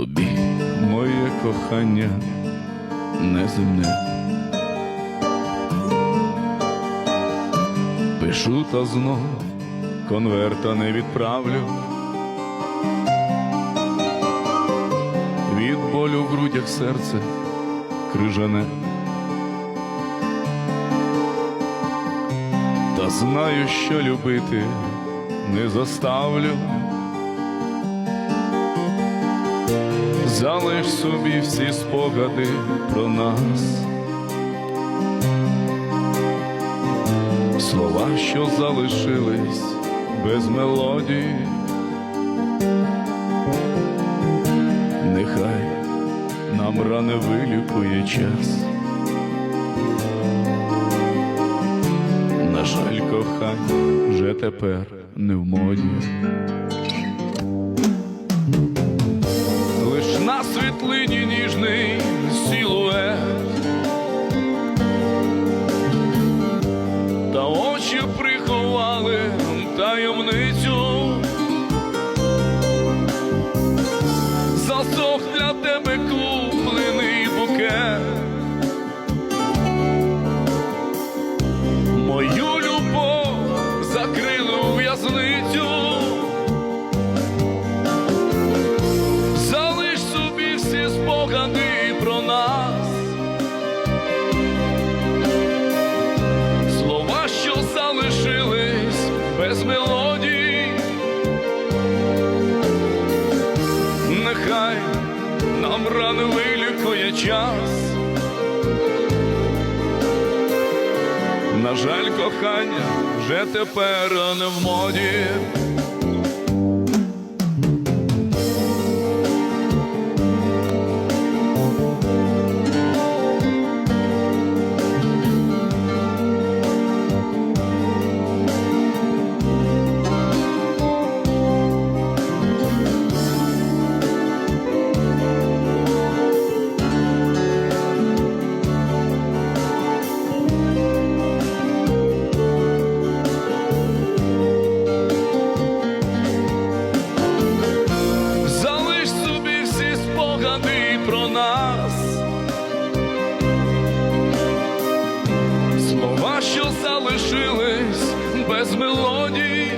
тобі, моє кохання неземне. Пишу та знов конверта не відправлю. Від болю в грудях серце крижане. Та знаю, що любити не заставлю. Залиш собі всі спогади про нас. Слова, що залишились без мелодії. Нехай нам ране вилікує час. На жаль, кохання вже тепер не в моді. світлині Рано вилікує час. На жаль, кохання вже тепер не в моді. Нас. Слова, що залишились без мелодії.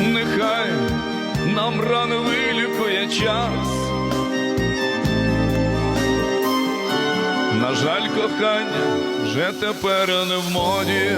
Нехай нам рано вилікує час. На жаль, кохання вже тепер не в моді.